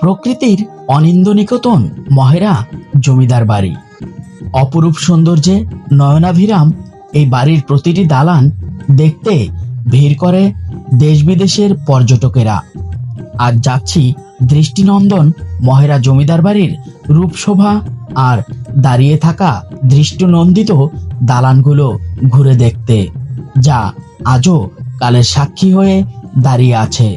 প্রকৃতির অনিন্দ নিকতন মহেরা জমিদার বাড়ি। অপরূপ সৌন্দর্যে নয়নাভিরাম এই বাড়ির প্রতিটি দালান দেখতে ভিড় করে দেশ বিদেশের পর্যটকেরা। আজ যাচ্ছি দৃষ্টিনন্দন মহেরা জমিদার বাড়ির রূপশোভা আর দাঁড়িয়ে থাকা দৃষ্টিনন্দিত দালানগুলো ঘুরে দেখতে, যা আজও কালের সাক্ষী হয়ে দাঁড়িয়ে আছে।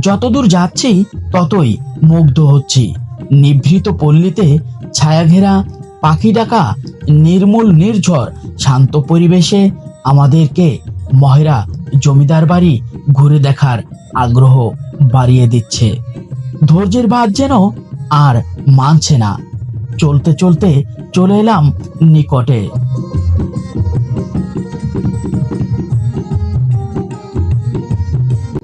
যতদূর যাচ্ছি, ততই মুগ্ধ হচ্ছি। নিভৃত পল্লীতে ছায়াঘেরা, পাখি ডাকা, নির্মূল নির্ঝর, শান্ত পরিবেশে আমাদেরকে মহেরা জমিদার বাড়ি ঘুরে দেখার আগ্রহ বাড়িয়ে দিচ্ছে। ধৈর্যের ভাত যেন আর মানছে না। চলতে চলতে চলে এলাম নিকটে।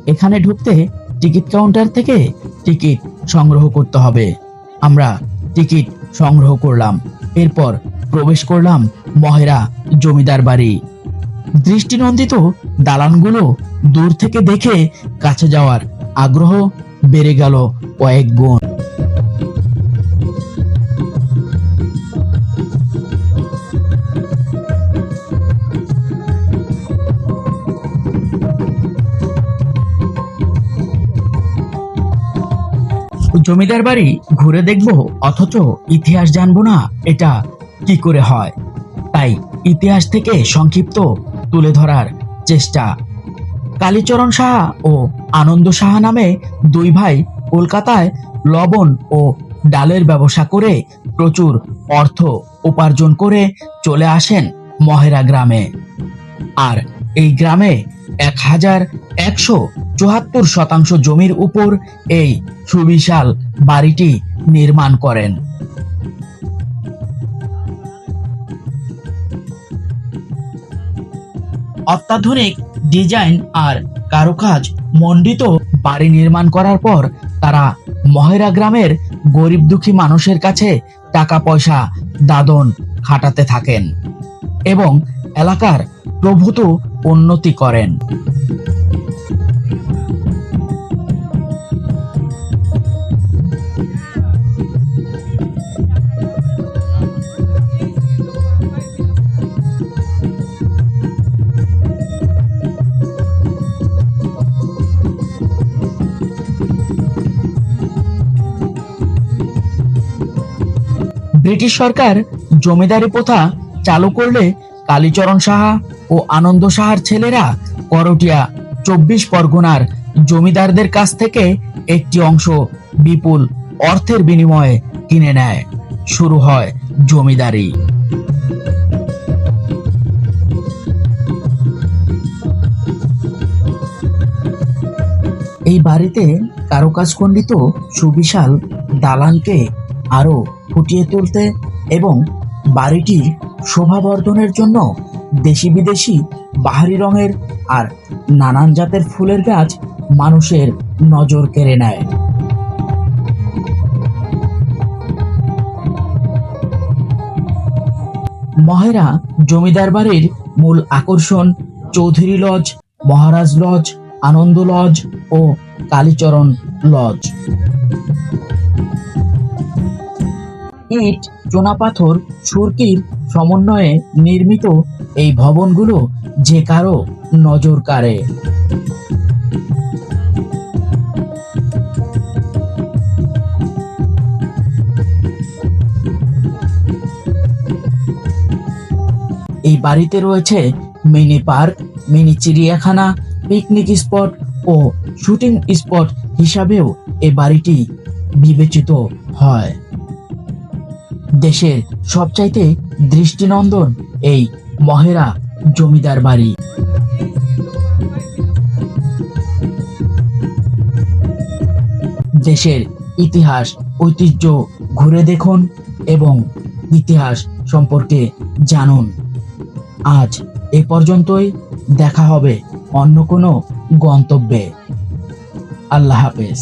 এখানে ঢুকতে টিকিট কাউন্টার থেকে টিকিট সংগ্রহ করতে হবে। আমরা টিকিট সংগ্রহ করলাম। এরপর প্রবেশ করলাম মহেরা জমিদার বাড়ি। দৃষ্টিনন্দিত দালানগুলো দূর থেকে দেখে কাছে যাওয়ার আগ্রহ বেড়ে গেল কয়েক গুণ। জমিদার বাড়ি ঘুরে দেখব, অথচ ইতিহাস জানব না, এটা কি করে হয়? তাই ইতিহাস থেকে সংক্ষিপ্ত তুলে ধরার চেষ্টা। কালীচরণ সাহা ও আনন্দ সাহা নামে দুই ভাই কলকাতায় লবণ ও ডালের ব্যবসা করে প্রচুর অর্থ উপার্জন করে চলে আসেন মহেরা গ্রামে। আর এই গ্রামে এক হাজার একশো চুয়াত্তর শতাংশ জমির উপর এই সুবিশাল বাড়িটি নির্মাণ করেন। অত্যাধুনিক ডিজাইন আর কারুকাজ মণ্ডিত বাড়ি নির্মাণ করার পর তারা মহেরা গ্রামের গরিব দুঃখী মানুষের কাছে টাকা পয়সা দাদন খাটাতে থাকেন এবং এলাকার প্রভূত উন্নতি করেন। ব্রিটিশ সরকার জমিদারি প্রথা চালু করলে কালীচরণ সাহা ও আনন্দ সাহার ছেলেরা করটিয়া চব্বিশ পরগনার জমিদারদের কাছ থেকে একটি অংশ বিপুল অর্থের বিনিময়ে কিনে নেয়। শুরু হয় জমিদারি। এই বাড়িতে কারুকাজ খণ্ডিত সুবিশাল দালানকে আরও ফুটিয়ে তুলতে এবং বাড়িটির শোভাবর্ধনের জন্য দেশি বিদেশি বাহারি রঙের আর নানান জাতের ফুলের গাছ মানুষের নজর কেড়ে নেয়। মহেরা জমিদার বাড়ির মূল আকর্ষণ Chowdhury lodge, Maharaj lodge, Anand lodge ও কালীচরণ লজ। ইট চুনাপাথর সুরকির সমন্বয়ে নির্মিত এই ভবনগুলো যে কারও নজর কাড়ে। এই বাড়িতে রয়েছে মিনি পার্ক, মিনি চিড়িয়াখানা, পিকনিক স্পট ও শুটিং স্পট হিসাবেও এই বাড়িটি বিবেচিত হয়। দেশের সবচাইতে দৃষ্টিনন্দন এই মহেরা জমিদার বাড়ি। দেশের ইতিহাস, ঐতিহ্য ঘুরে দেখুন এবং ইতিহাস সম্পর্কে জানুন। আজ এ পর্যন্তই, দেখা হবে অন্য কোনো গন্তব্যে। আল্লাহ হাফেজ।